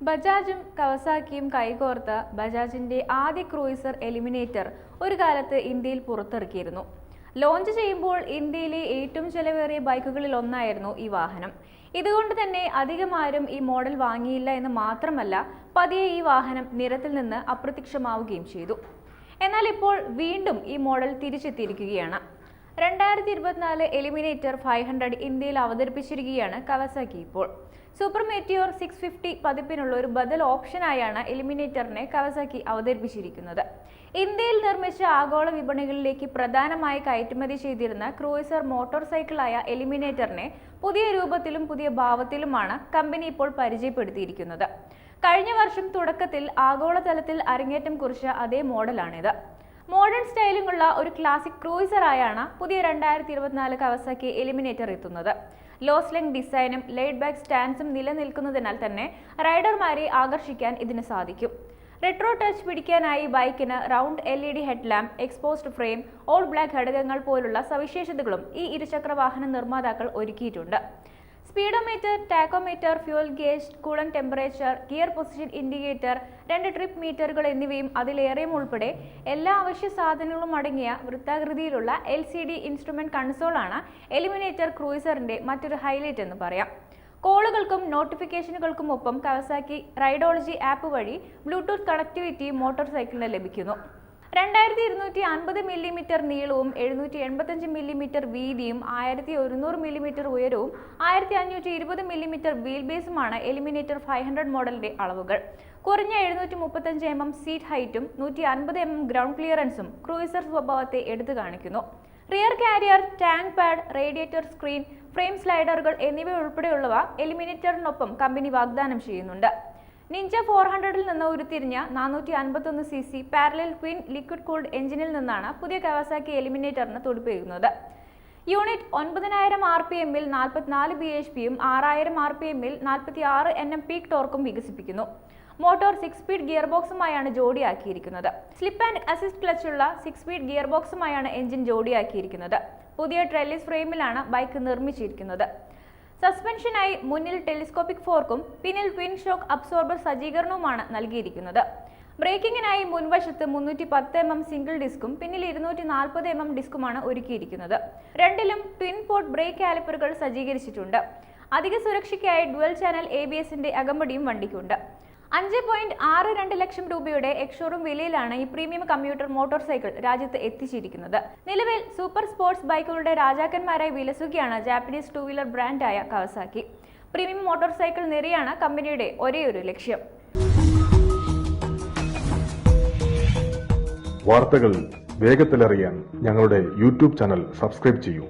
ബജാജും കവസാക്കിയും കൈകോർത്ത് ബജാജിന്റെ ആദ്യ cruiser eliminator ഒരു കാലത്ത് ഇന്ത്യയിൽ പുറത്തിറക്കിയിരുന്നു. ലോഞ്ച് ചെയ്യുമ്പോൾ ഇന്ത്യയിലെ ഏറ്റവും ചെലവേറിയ ബൈക്കുകളിൽ ഒന്നായിരുന്നു ഈ വാഹനം. ഇതുകൊണ്ട് തന്നെ അധികം ആരും ഈ മോഡൽ വാങ്ങിയില്ല എന്ന് മാത്രമല്ല പതിയെ ഈ വാഹനം നിരത്തിൽ നിന്ന് അപ്രത്യക്ഷമാവുകയും ചെയ്തു. എന്നാൽ ഇപ്പോൾ വീണ്ടും ഈ മോഡൽ തിരിച്ചെത്തിയിരിക്കുകയാണ്. രണ്ടായിരത്തി ഇരുപത്തിനാല് എലിമിനേറ്റർ ഫൈവ് ഹൺഡ്രഡ് ഇന്ത്യയിൽ അവതരിപ്പിച്ചിരിക്കുകയാണ് കവസാക്കി ഇപ്പോൾ. സൂപ്പർ മെറ്റിയോർ സിക്സ് ഫിഫ്റ്റി പതിപ്പിനുള്ള ഒരു ബദൽ ഓപ്ഷനായാണ് എലിമിനേറ്ററിനെ കവസാക്കി അവതരിപ്പിച്ചിരിക്കുന്നത്. ഇന്ത്യയിൽ നിർമ്മിച്ച ആഗോള വിപണികളിലേക്ക് പ്രധാനമായി കയറ്റുമതി ചെയ്തിരുന്ന ക്രൂയിസർ മോട്ടോർ സൈക്കിളായ എലിമിനേറ്ററിനെ പുതിയ രൂപത്തിലും പുതിയ ഭാവത്തിലുമാണ് കമ്പനി ഇപ്പോൾ പരിചയപ്പെടുത്തിയിരിക്കുന്നത്. കഴിഞ്ഞ വർഷം തുടക്കത്തിൽ ആഗോളതലത്തിൽ അരങ്ങേറ്റം കുറിച്ച അതേ മോഡലാണിത്. മോഡേൺ സ്റ്റൈലിംഗുള്ള ഒരു ക്ലാസിക് ക്രൂയിസറായാണ് പുതിയ രണ്ടായിരത്തി ഇരുപത്തിനാല് കവസാക്കി എലിമിനേറ്റർ എത്തുന്നത് ലോസ് ലോസ്ലെങ് ഡിസൈനും ലൈറ്റ് ബാക്ക് സ്റ്റാൻസും നിലനിൽക്കുന്നതിനാൽ തന്നെ റൈഡർമാരെ ആകർഷിക്കാൻ ഇതിന് സാധിക്കും. റെട്രോ ടച്ച് പിടിക്കാനായി ബൈക്കിന് round L E D headlamp exposed frame all black ഘടകങ്ങൾ പോലുള്ള സവിശേഷതകളും ഈ ഇരുചക്ര വാഹന നിർമ്മാതാക്കൾ ഒരുക്കിയിട്ടുണ്ട്. Speedometer tachometer fuel gauge coolant temperature gear position indicator രണ്ട് ട്രിപ്പ് മീറ്ററുകൾ എന്നിവയും അതിലേറെയും ഉൾപ്പെടെ എല്ലാ അവശ്യ സാധനങ്ങളും അടങ്ങിയ വൃത്താകൃതിയിലുള്ള എൽ സി ഡി ഇൻസ്ട്രുമെന്റ് കൺസോളാണ് എലിമിനേറ്റർ ക്രൂയിസറിന്റെ മറ്റൊരു ഹൈലൈറ്റ് എന്ന് പറയാം. കോളുകൾക്കും നോട്ടിഫിക്കേഷനുകൾക്കും ഒപ്പം കവസാക്കി റൈഡോളജി ആപ്പ് വഴി ബ്ലൂടൂത്ത് കണക്ടിവിറ്റി മോട്ടോർ സൈക്കിളിന് ലഭിക്കുന്നു. രണ്ടായിരത്തി ഇരുന്നൂറ്റി അൻപത് മില്ലിമീറ്റർ നീളവും എഴുന്നൂറ്റി എൺപത്തഞ്ച് മില്ലിമീറ്റർ വീതിയും ആയിരത്തി ഒരുന്നൂറ് മില്ലിമീറ്റർ ഉയരവും ആയിരത്തി അഞ്ഞൂറ്റി ഇരുപത് മില്ലിമീറ്റർ വീൽ ബേസുമാണ് എലിമിനേറ്റർ ഫൈവ് ഹൺഡ്രഡ് മോഡലിന്റെ അളവുകൾ. കുറഞ്ഞ എഴുന്നൂറ്റി മുപ്പത്തഞ്ച് എം എം സീറ്റ് ഹൈറ്റും നൂറ്റി അൻപത് എം എം ഗ്രൗണ്ട് ക്ലിയറൻസും ക്രൂയിസർ സ്വഭാവത്തെ എടുത്തു കാണിക്കുന്നു. Rear carrier tank pad radiator screen frame സ്ലൈഡറുകൾ എന്നിവ ഉൾപ്പെടെയുള്ളവ എലിമിനേറ്ററിനൊപ്പം കമ്പനി വാഗ്ദാനം ചെയ്യുന്നുണ്ട്. നിഞ്ച ഫോർ ഹൺഡ്രഡിൽ നിന്ന് ഉരുത്തിരിഞ്ഞ നാനൂറ്റി അൻപത്തൊന്ന് C C parallel twin liquid cooled എഞ്ചിനിൽ നിന്നാണ് പുതിയ കവാസാക്കി എലിമിനേറ്ററിന് തുടിപ്പിക്കുന്നത് യൂണിറ്റ് ഒൻപതിനായിരം ആർ പി എമ്മിൽ നാൽപ്പത്തിനാല് ബി എച്ച് പിയും ആറായിരം ആർ പി എമ്മിൽ നാൽപ്പത്തി ആറ് എൻ എം പീക്ക് ടോർക്കും വികസിപ്പിക്കുന്നു. മോട്ടോർ സിക്സ് സ്പീഡ് ഗിയർ ബോക്സുമായാണ് ജോഡിയാക്കിയിരിക്കുന്നത്. സ്ലിപ്പ് ആൻഡ് അസിസ്റ്റ് ക്ലച്ചുള്ള സിക്സ് സ്പീഡ് ഗിയർ ബോക്സുമായാണ് എഞ്ചിൻ ജോഡിയാക്കിയിരിക്കുന്നത്. പുതിയ ട്രെല്ലിസ് ഫ്രെയിമിലാണ് ബൈക്ക് നിർമ്മിച്ചിരിക്കുന്നത്. സസ്പെൻഷനായി മുന്നിൽ ടെലിസ്കോപ്പിക് ഫോർക്കും പിന്നിൽ ട്വിൻ ഷോക്ക് അബ്സോർബർ സജ്ജീകരണവുമാണ് നൽകിയിരിക്കുന്നത്. ബ്രേക്കിങ്ങിനായി മുൻവശത്ത് മുന്നൂറ്റി പത്ത് എം എം സിംഗിൾ ഡിസ്കും പിന്നിൽ ഇരുന്നൂറ്റി നാൽപ്പത് എം എം ഡിസ്കുമാണ് ഒരുക്കിയിരിക്കുന്നത്. രണ്ടിലും ട്വിൻ പോർട്ട് ബ്രേക്ക് കാലിപ്പറുകൾ സജ്ജീകരിച്ചിട്ടുണ്ട്. അധിക സുരക്ഷയ്ക്കായി ഡുവൽ ചാനൽ എ ബി എസിന്റെ അകമ്പടിയും വണ്ടിക്കുണ്ട്. അഞ്ച് പോയിന്റ് ആറ് രണ്ട് ലക്ഷം രൂപയുടെ എക്ഷോറും വിലയിലാണ് ഈ പ്രീമിയം കമ്പ്യൂട്ടർ മോട്ടോർ സൈക്കിൾ രാജ്യത്ത് എത്തിച്ചിരിക്കുന്നത്. നിലവിൽ സൂപ്പർ സ്പോർട്സ് ബൈക്കുകളുടെ രാജാക്കന്മാരായി വിലസുകയാണ് ജാപ്പനീസ് ടൂ വീലർ ബ്രാൻഡായ കവസാക്കി. പ്രീമിയം മോട്ടോർ സൈക്കിൾ നിരയാണ് കമ്പനിയുടെ ഒരേയൊരു ലക്ഷ്യം. വാർത്തകൾ വേഗത്തിലറിയാൻ ഞങ്ങളുടെ യൂട്യൂബ് ചാനൽ സബ്സ്ക്രൈബ് ചെയ്യൂ.